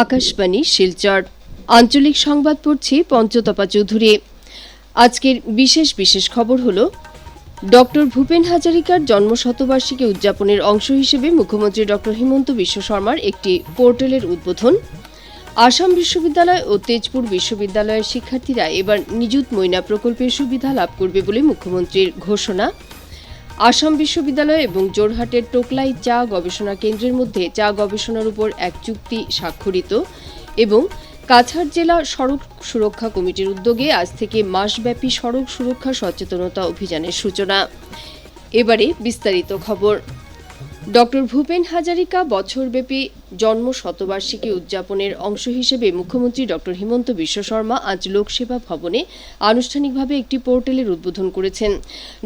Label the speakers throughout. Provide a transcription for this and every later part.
Speaker 1: আকাশবাণী, শিলচর। আঞ্চলিক সংবাদ পড়ছি পঞ্চতপা চৌধুরী। আজকের বিশেষ বিশেষ খবর হলো, ডক্টর ভূপেন হাজারিকার জন্ম শতবার্ষিকী উদযাপনের অংশ হিসেবে মুখ্যমন্ত্রী ডক্টর হিমন্ত বিশ্ব শর্মার একটি পোর্টালের উদ্বোধন। আসাম বিশ্ববিদ্যালয় ও তেজপুর বিশ্ববিদ্যালয়ের শিক্ষার্থীরা এবার নিযুত মৈনা প্রকল্পের সুবিধা লাভ করবে বলে মুখ্যমন্ত্রীর ঘোষণা। আসাম বিশ্ববিদ্যালয় এবং জোরহাটের টোকলাই চা গবেষণা কেন্দ্রের মধ্যে চা গবেষণার উপর এক চুক্তি স্বাক্ষরিত এবং কাছাড় জেলা সড়ক সুরক্ষা কমিটির উদ্যোগে আজ থেকে মাসব্যাপী সড়ক সুরক্ষা সচেতনতা অভিযানের সূচনা। এবারে বিস্তারিত খবর। ডক্টর ভূপেন হাজারিকা বছরব্যাপী জন্ম শতবার্ষিকী উদযাপনের অংশ হিসেবে মুখ্যমন্ত্রী ডক্টর হিমন্ত বিশ্ব শর্মা আজ লোকসেবা ভবনে আনুষ্ঠানিকভাবে একটি পোর্টালের উদ্বোধন করেছেন।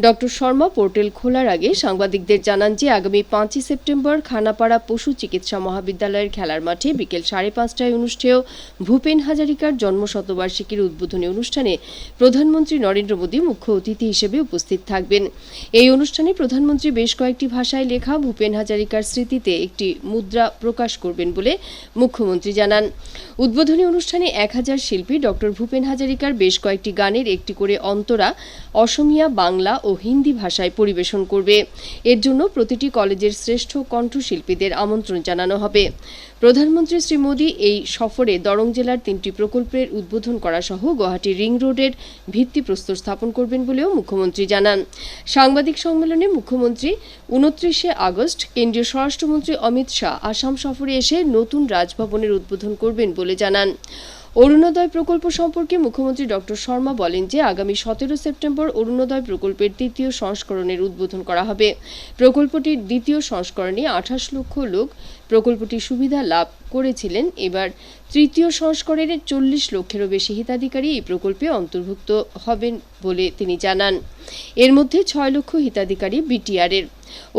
Speaker 1: ডক্টর শর্মা পোর্টাল খোলার আগে সাংবাদিকদের জানান যে আগামী পাঁচই সেপ্টেম্বর খানাপাড়া পশু চিকিৎসা মহাবিদ্যালয়ের খেলার মাঠে বিকেল সাড়ে পাঁচটায় অনুষ্ঠেয় ভূপেন হাজারিকার জন্ম শতবার্ষিকীর উদ্বোধনী অনুষ্ঠানে প্রধানমন্ত্রী নরেন্দ্র মোদী মুখ্য অতিথি হিসেবে উপস্থিত থাকবেন। এই অনুষ্ঠানে প্রধানমন্ত্রী বেশ কয়েকটি ভাষায় লেখা ভূপেন হাজারিকার স্মৃতিতে একটি মুদ্রা প্রকাশ করবেন বলে মুখ্যমন্ত্রী জানান। উদ্বোধনী অনুষ্ঠানে এক হাজার শিল্পী ডক্টর ভূপেন হাজারিকার বেশ কয়েকটি গানের একটি করে অন্তরা অসমিয়া, বাংলা ও হিন্দি ভাষায় পরিবেশন করবে। এর জন্য প্রতিটি কলেজের শ্রেষ্ঠ কণ্ঠশিল্পীদের আমন্ত্রণ জানানো হবে। প্রধানমন্ত্রী শ্রী মোদী এই সফরে দরং জেলার তিনটি প্রকল্পের উদ্বোধন করা সহ গুয়াহাটি রিং রোডের ভিত্তিপ্রস্তর স্থাপন করবেন বলেও মুখ্যমন্ত্রী জানান। সাংবাদিক সম্মেলনে মুখ্যমন্ত্রী উনত্রিশে আগস্ট কেন্দ্রীয় স্বরাষ্ট্রমন্ত্রী অমিত শাহ আসাম সফরে এসে নতুন রাজভবনের উদ্বোধন করবেন বলে জানান। অরুণোদয় প্রকল্প সম্পর্কে মুখ্যমন্ত্রী ডক্টর শর্মা বলেন যে আগামী সতেরো সেপ্টেম্বর অরুণোদয় প্রকল্পের তৃতীয় সংস্করণের উদ্বোধন করা হবে। প্রকল্পটির দ্বিতীয় সংস্করণে আঠাশ লক্ষ লোক প্রকল্পটির সুবিধা লাভ করেছিলেন। এবার তৃতীয় সংস্করণের চল্লিশ লক্ষেরও বেশি হিতাধিকারী এই প্রকল্পে অন্তর্ভুক্ত হবেন বলে তিনি জানান। এর মধ্যে ছয় লক্ষ হিতাধিকারী বিটিআরের।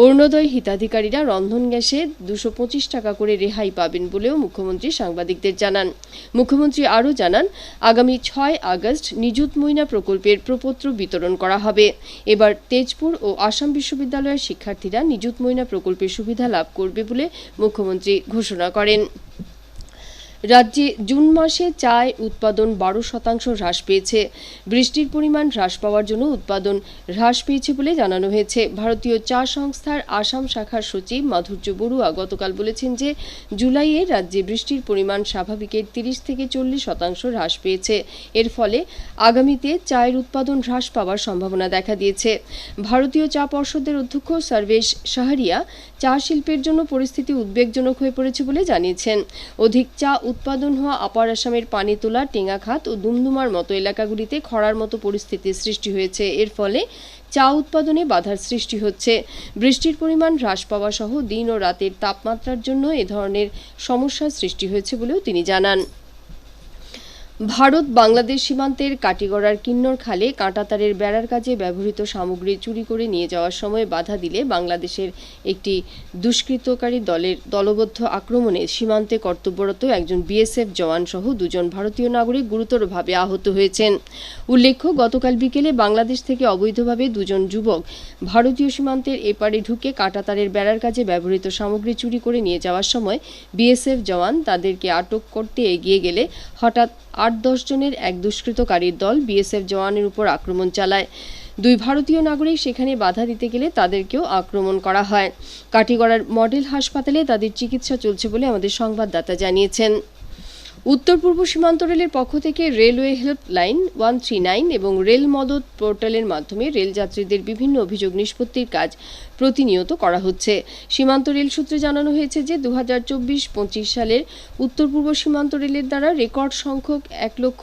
Speaker 1: অরুণোদয় হিতাধিকারীরা রন্ধন গ্যাসে দুশো পঁচিশ টাকা করে রেহাই পাবেন বলেও মুখ্যমন্ত্রী সাংবাদিকদের জানান। মুখ্যমন্ত্রী আরও জানান, আগামী ছয় আগস্ট নিযুত ময়না প্রকল্পের প্রপত্র বিতরণ করা হবে। এবার তেজপুর ও আসাম বিশ্ববিদ্যালয়ের শিক্ষার্থীরা নিযুত ময়না প্রকল্পের সুবিধা লাভ করবে বলে মুখ্যমন্ত্রী ঘোষণা করেন। রাজ্যে জুন মাসে চায় উৎপাদন বারো শতাংশ হ্রাস পেয়েছে। বৃষ্টির পরিমাণ হ্রাস পাওয়ার জন্য উৎপাদন হ্রাস পেয়েছে বলে জানানো হয়েছে। ভারতীয় চা সংস্থার আসাম শাখার সচিব মাধুর্য বড়ুয়া গতকাল বলেছেন যে, জুলাইয়ে রাজ্যে বৃষ্টির পরিমাণ স্বাভাবিকের তিরিশ থেকে চল্লিশ শতাংশ হ্রাস পেয়েছে। এর ফলে আগামীতে চায়ের উৎপাদন হ্রাস পাওয়ার সম্ভাবনা দেখা দিয়েছে। ভারতীয় চা পর্ষদের অধ্যক্ষ সর্বেশ সাহারিয়া চা শিল্পের জন্য পরিস্থিতি উদ্বেগজনক হয়ে পড়েছে বলে জানিয়েছেন। অধিক চা উৎপাদন হওয়া আপার আসামের পানিতোলা টেঙ্গাখাত ও দুমদুমার মতো এলাকাগুলিতে খরার মতো পরিস্থিতির সৃষ্টি হয়েছে। এর ফলে চা উৎপাদনে বাধার সৃষ্টি হচ্ছে। বৃষ্টির পরিমাণ হ্রাস পাওয়া সহ দিন ও রাতের তাপমাত্রার জন্য এ ধরনের সমস্যার সৃষ্টি হয়েছে বলেও তিনি জানান। ভারত বাংলাদেশ সীমান্তের কাটিগড়ার কিন্নর খালে কাঁটাতারের বেড়ার কাজে ব্যবহৃত সামগ্রী চুরি করে নিয়ে যাওয়ার সময় বাধা দিলে বাংলাদেশের একটি দুষ্কৃতকারী দলের দলবদ্ধ আক্রমণে সীমান্তে কর্তব্যরত একজন বিএসএফ জওয়ান সহ দুজন ভারতীয় নাগরিক গুরুতরভাবে আহত হয়েছেন। উল্লেখ্য, গতকাল বিকেলে বাংলাদেশ থেকে অবৈধভাবে দুজন যুবক ভারতীয় সীমান্তের এপারে ঢুকে কাঁটাতারের বেড়ার কাজে ব্যবহৃত সামগ্রী চুরি করে নিয়ে যাওয়ার সময় বিএসএফ জওয়ান তাদেরকে আটক করতে এগিয়ে গেলে হঠাৎ আট দশ জনের এক দুষ্কৃতকারীর দল বিএসএফ জওয়ানের উপর আক্রমণ চালায়। দুই ভারতীয় নাগরিক সেখানে বাধা দিতে গেলে তাদেরকেও আক্রমণ করা হয়। কাটিগড়ার মডেল হাসপাতালে তাদের চিকিৎসা চলছে বলে আমাদের সংবাদদাতা জানিয়েছেন। উত্তর পূর্ব সীমান্ত রেলের পক্ষ থেকে railway helpline one three nine এবং রেল মদত পোর্টালের মাধ্যমে রেল যাত্রীদের বিভিন্ন অভিযোগ নিষ্পত্তির কাজ প্রতিনিয়ত করা হচ্ছে। সীমান্ত রেল সূত্রে জানানো হয়েছে যে দু হাজার চব্বিশ পঁচিশ সালের উত্তর পূর্ব সীমান্ত রেলের দ্বারা রেকর্ড সংখ্যক এক লক্ষ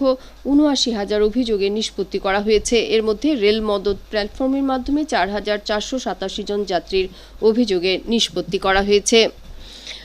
Speaker 1: উনআশি হাজার অভিযোগের নিষ্পত্তি করা হয়েছে। এর মধ্যে রেল মদত প্ল্যাটফর্মের মাধ্যমে চার হাজার চারশো সাতাশি জন যাত্রীর অভিযোগের নিষ্পত্তি করা হয়েছে।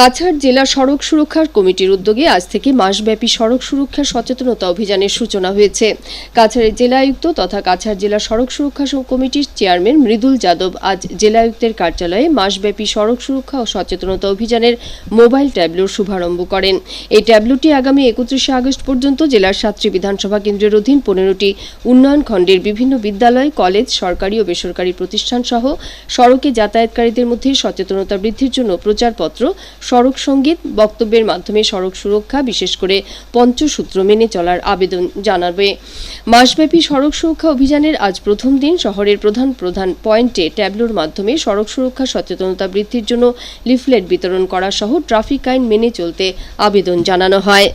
Speaker 1: কাছাড় জেলা সড়ক সুরক্ষা কমিটির উদ্যোগে আজ থেকে মাসব্যাপী সড়ক সুরক্ষা সচেতনতা অভিযানের সূচনা হয়েছে। কাছাড়ের জেলা আয়ুক্ত তথা কাছাড় জেলা সড়ক সুরক্ষা কমিটির চেয়ারম্যান মৃদুল যাদব আজ জেলা আয়ুক্তের কার্যালয়ে মাসব্যাপী সড়ক সুরক্ষা ও সচেতনতা অভিযানের মোবাইল ট্যাবলোর শুভারম্ভ করেন। এই ট্যাবলোটি আগামী একত্রিশে আগস্ট পর্যন্ত জেলার সাতটি বিধানসভা কেন্দ্রের অধীন পনেরোটি উন্নয়ন খণ্ডের বিভিন্ন বিদ্যালয়, কলেজ, সরকারি ও বেসরকারি প্রতিষ্ঠান সহ সড়কে যাতায়াতকারীদের মধ্যে সচেতনতা বৃদ্ধির জন্য প্রচারপত্র সড়ক সংগীত বক্তব্যের মাধ্যমে সড়ক সুরক্ষা, বিশেষ করে পঞ্চসূত্র মেনে চলার আবেদন জানাবে। মাসব্যাপী সড়ক সুরক্ষা অভিযানের আজ প্রথম দিন শহরের প্রধান প্রধান পয়েন্টে ট্যাবলোর মাধ্যমে সড়ক সুরক্ষা, সচেতনতা বৃদ্ধির জন্য লিফলেট বিতরণ করা সহ ট্রাফিক আইন মেনে চলতে আবেদন জানানো হয়।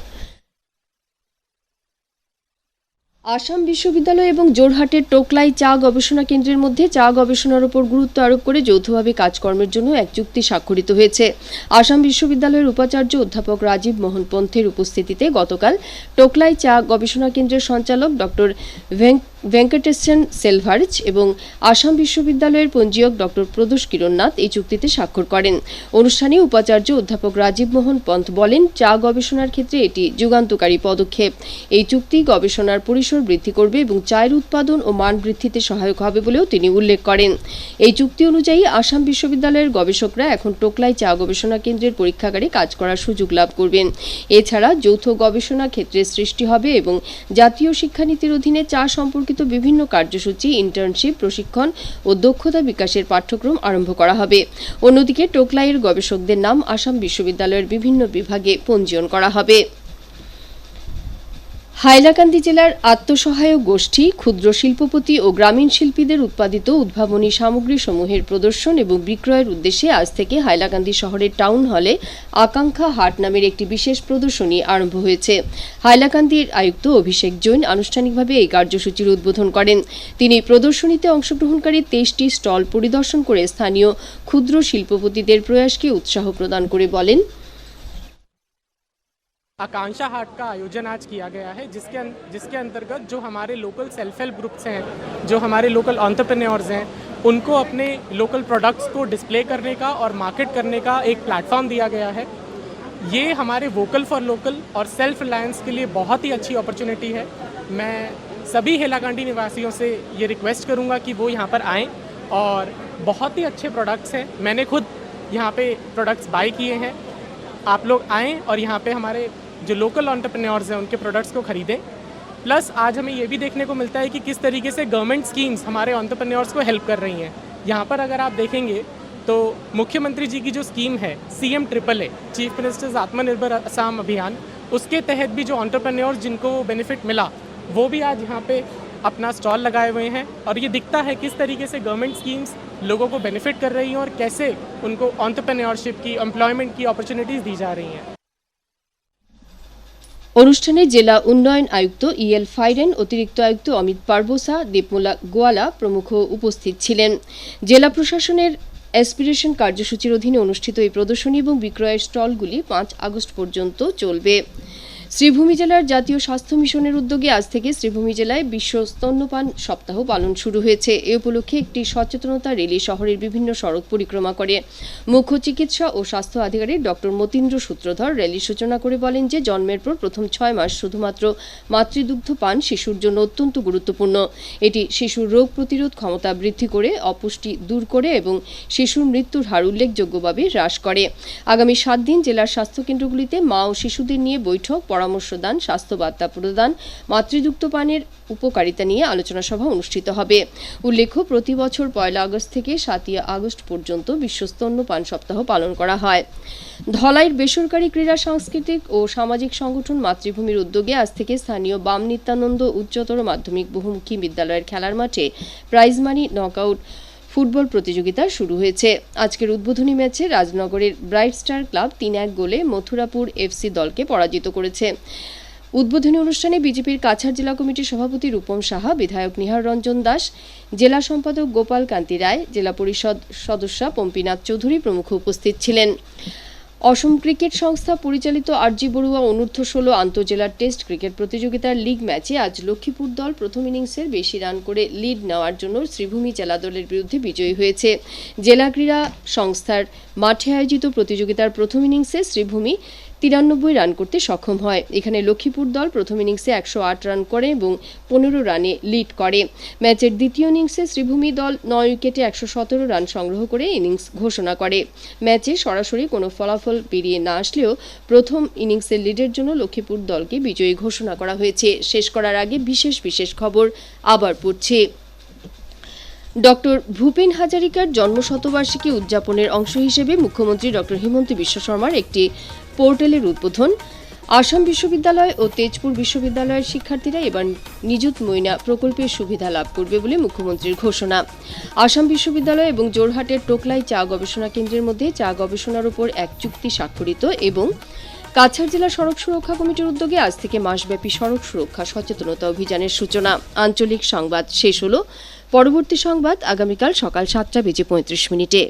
Speaker 1: আসাম বিশ্ববিদ্যালয় এবং জোরহাটের টোকলাই চা গবেষণা কেন্দ্রের মধ্যে চা গবেষণার উপর গুরুত্ব আরোপ করে যৌথভাবে কাজকর্মের জন্য এক চুক্তি স্বাক্ষরিত হয়েছে। আসাম বিশ্ববিদ্যালয়ের উপাচার্য অধ্যাপক রাজীব মোহন পন্থের উপস্থিতিতে গতকাল টোকলাই চা গবেষণা কেন্দ্রের সঞ্চালক ডক্টর ভেঙ্কটেশন সেলভার্জ এবং আসাম বিশ্ববিদ্যালয়ের পঞ্জীয়ক ডক্টর প্রদোষ কিরণনাথ এই চুক্তিতে স্বাক্ষর করেন। অনুষ্ঠানে উপাচার্য অধ্যাপক রাজীব মোহন পন্থ বলেন, চা গবেষণার ক্ষেত্রে এটি যুগান্তকারী পদক্ষেপ। এই চুক্তি গবেষণার পরিসর বৃদ্ধি করবে এবং চায়ের উৎপাদন ও মান বৃদ্ধিতে সহায়ক হবে বলেও তিনি উল্লেখ করেন। এই চুক্তি অনুযায়ী আসাম বিশ্ববিদ্যালয়ের গবেষকরা এখন টোকলাই চা গবেষণা কেন্দ্রের পরীক্ষাগারে কাজ করার সুযোগ লাভ করবেন। এছাড়া যৌথ গবেষণা ক্ষেত্রে সৃষ্টি হবে এবং জাতীয় শিক্ষানীতির অধীনে চা সম্পর্কিত বিভিন্ন কার্যসূচি ইন্টার্নশিপ প্রশিক্ষণ ও দক্ষতা বিকাশের পাঠ্যক্রম আরম্ভ করা হবে। অন্যদিকে টোকলাইয়ের গবেষকদের নাম আসাম বিশ্ববিদ্যালয়ের বিভিন্ন বিভাগে পঞ্জীয়ন করা হবে। হাইলাকান্দি জেলার আত্মসহায়ক গোষ্ঠী, ক্ষুদ্র শিল্পপতি ও গ্রামীণ শিল্পীদের উৎপাদিত উদ্ভাবনী সামগ্রী সমূহের প্রদর্শন এবং বিক্রয়ের উদ্দেশ্যে আজ থেকে হাইলাকান্দি শহরের টাউন হলে আকাঙ্ক্ষা হাট নামের একটি বিশেষ প্রদর্শনী আরম্ভ হয়েছে। হাইলাকান্দির আয়ুক্ত অভিষেক জৈন আনুষ্ঠানিকভাবে এই কার্যসূচির উদ্বোধন করেন। তিনি প্রদর্শনীতে অংশগ্রহণকারী তেইশটি স্টল পরিদর্শন করে স্থানীয় ক্ষুদ্র শিল্পপতিদের প্রয়াসকে উৎসাহ প্রদান করে বলেন।
Speaker 2: आकांक्षा हाट का आयोजन आज किया गया है, जिसके अं- जिसके अंतर्गत जो हमारे लोकल सेल्फ हेल्प ग्रुप्स हैं, जो हमारे लोकल ऑन्टरप्रेन्योर्स हैं, उनको अपने लोकल प्रोडक्ट्स को डिस्प्ले करने का और मार्केट करने का एक प्लेटफॉर्म दिया गया है। ये हमारे वोकल फॉर लोकल और सेल्फ रिलायंस के लिए बहुत ही अच्छी अपॉर्चुनिटी है। मैं सभी हेलाकांडी निवासियों से ये रिक्वेस्ट करूँगा कि वो यहाँ पर आएँ और बहुत ही अच्छे प्रोडक्ट्स हैं। मैंने खुद यहाँ पे प्रोडक्ट्स बाई किए हैं। आप लोग आएँ और यहाँ पे हमारे जो लोकल ऑन्टरप्रेन्योर्स हैं, उनके प्रोडक्ट्स को खरीदें। प्लस आज हमें ये भी देखने को मिलता है कि किस तरीके से गवर्नमेंट स्कीम्स हमारे ऑन्टरप्रेन्योर्स को हेल्प कर रही हैं। यहाँ पर अगर आप देखेंगे तो मुख्यमंत्री जी की जो स्कीम है C M triple A chief ministers Atmanirbhar Assam Abhiyan, उसके तहत भी जो ऑन्टरप्रेन्योर्स जिनको बेनिफिट मिला, वो भी आज यहाँ पे अपना स्टॉल लगाए हुए हैं। और ये दिखता है किस तरीके से गवर्नमेंट स्कीम्स लोगों को बेनिफिट कर रही हैं और कैसे उनको ऑन्टरप्रेन्योरशिप की एम्प्लॉयमेंट की अपॉर्चुनिटीज़ दी जा रही हैं।
Speaker 1: অনুষ্ঠানে জেলা উন্নয়ন আয়ুক্ত ইএল ফাইরেন, অতিরিক্ত আয়ুক্ত অমিত পারবোসা দীপমোলা গোয়ালা প্রমুখ উপস্থিত ছিলেন। জেলা প্রশাসনের অ্যাসপিরেশন কার্যসূচির অধীনে অনুষ্ঠিত এই প্রদর্শনী এবং বিক্রয়ের স্টলগুলি পাঁচ আগস্ট পর্যন্ত চলবে। শ্রীভূমি জেলার জাতীয় স্বাস্থ্য মিশনের উদ্যোগে আজ থেকে শ্রীভূমি জেলায় বিশ্ব স্তন্যপান সপ্তাহ পালন শুরু হয়েছে। এ উপলক্ষে একটি সচেতনতা র্যালি শহরের বিভিন্ন সড়ক পরিক্রমা করে। মুখ্য চিকিৎসা ও স্বাস্থ্য আধিকারিক ডক্টর মতীন্দ্র সূত্রধর র্যালির সূচনা করে বলেন যে, জন্মের পর প্রথম ছয় মাস শুধুমাত্র মাতৃদুগ্ধ পান শিশুর জন্য অত্যন্ত গুরুত্বপূর্ণ। এটি শিশুর রোগ প্রতিরোধ ক্ষমতা বৃদ্ধি করে, অপুষ্টি দূর করে এবং শিশুর মৃত্যুর হার উল্লেখযোগ্যভাবে হ্রাস করে। আগামী সাত দিন জেলার স্বাস্থ্যকেন্দ্রগুলিতে মা ও শিশুদের নিয়ে বৈঠক পরামর্শ দান স্বাস্থ্য বার্তা প্রদান মাতৃদুগ্ধ পানের উপকারিতা নিয়ে আলোচনা সভা অনুষ্ঠিত হবে। উল্লেখ্য, প্রতি বছর পয়লা আগস্ট থেকে সাতই আগস্ট পর্যন্ত বিশ্ব স্তন্যপান সপ্তাহ পালন করা হয়। ধলাইয়ের বেসরকারি ক্রীড়া, সাংস্কৃতিক ও সামাজিক সংগঠন মাতৃভূমির উদ্যোগে আজ থেকে স্থানীয় বাম নিত্যানন্দ উচ্চতর মাধ্যমিক বহুমুখী বিদ্যালয়ের খেলার মাঠে প্রাইজ মানি নকআউট ফুটবল প্রতিযোগিতা শুরু হয়েছে। আজকের উদ্বোধনী ম্যাচে রাজনগরের ব্রাইট স্টার ক্লাব তিন এক গোলে মথুরাপুর এফসি দলকে পরাজিত করেছে। উদ্বোধনী অনুষ্ঠানে বিজেপির কাছাড় জেলা কমিটির সভাপতি রূপম সাহা, বিধায়ক নিহার রঞ্জন দাস, জেলা সম্পাদক গোপাল কান্তি রায়, জেলা পরিষদ সদস্য পম্পীনাথ চৌধুরী প্রমুখ উপস্থিত ছিলেন। অসম ক্রিকেট সংস্থা পরিচালিত আরজি বড়ুয়া অনূর্ধ্ব ষোলো আন্তজেলার টেস্ট ক্রিকেট প্রতিযোগিতার লিগ ম্যাচে আজ লক্ষ্মীপুর দল প্রথম ইনিংসের বেশি রান করে লিড নেওয়ার জন্য শ্রীভূমি জেলা দলের বিরুদ্ধে বিজয়ী হয়েছে। জেলা ক্রীড়া সংস্থার মাঠে আয়োজিত প্রতিযোগিতার প্রথম ইনিংসে শ্রীভূমি তিরানব্বই রান করতে সক্ষম হয়। এখানে লক্ষ্মীপুর দল প্রথম ইনিংসে একশো আট রান করে এবং পনেরো রানে লিড করে। ম্যাচের দ্বিতীয় ইনিংসে শ্রীভূমি দল নয় উইকেটে একশো সতেরো রান সংগ্রহ করে ইনিংস ঘোষণা করে। ম্যাচে সরাসরি কোনো ফলাফল পেরিয়ে না আসলেও প্রথম ইনিংসের লিডের জন্য লক্ষ্মীপুর দলকে বিজয়ী ঘোষণা করা হয়েছে। শেষ করার আগে বিশেষ বিশেষ খবর আবার পড়ছে। ডক্টর ভূপেন হাজারিকার জন্মশতবার্ষিকী উদযাপনের অংশ হিসেবে মুখ্যমন্ত্রী ডক্টর হিমন্ত বিশ্ব শর্মার একটি পোর্টালের উদ্বোধন। আসাম বিশ্ববিদ্যালয় ও তেজপুর বিশ্ববিদ্যালয়ের শিক্ষার্থীরা এবার নিযুত মৈনা প্রকল্পের সুবিধা লাভ করবে বলে মুখ্যমন্ত্রীর ঘোষণা। আসাম বিশ্ববিদ্যালয় এবং জোরহাটের টোকলাই চা গবেষণা কেন্দ্রের মধ্যে চা গবেষণার উপর এক চুক্তি স্বাক্ষরিত এবং কাছাড় জেলা সড়ক সুরক্ষা কমিটির উদ্যোগে আজ থেকে মাসব্যাপী সড়ক সুরক্ষা সচেতনতা অভিযানের সূচনা। আঞ্চলিক সংবাদ শেষ হল। পরবর্তী সংবাদ আগামীকাল সকাল সাতটা বেজে পঁয়ত্রিশ মিনিটে।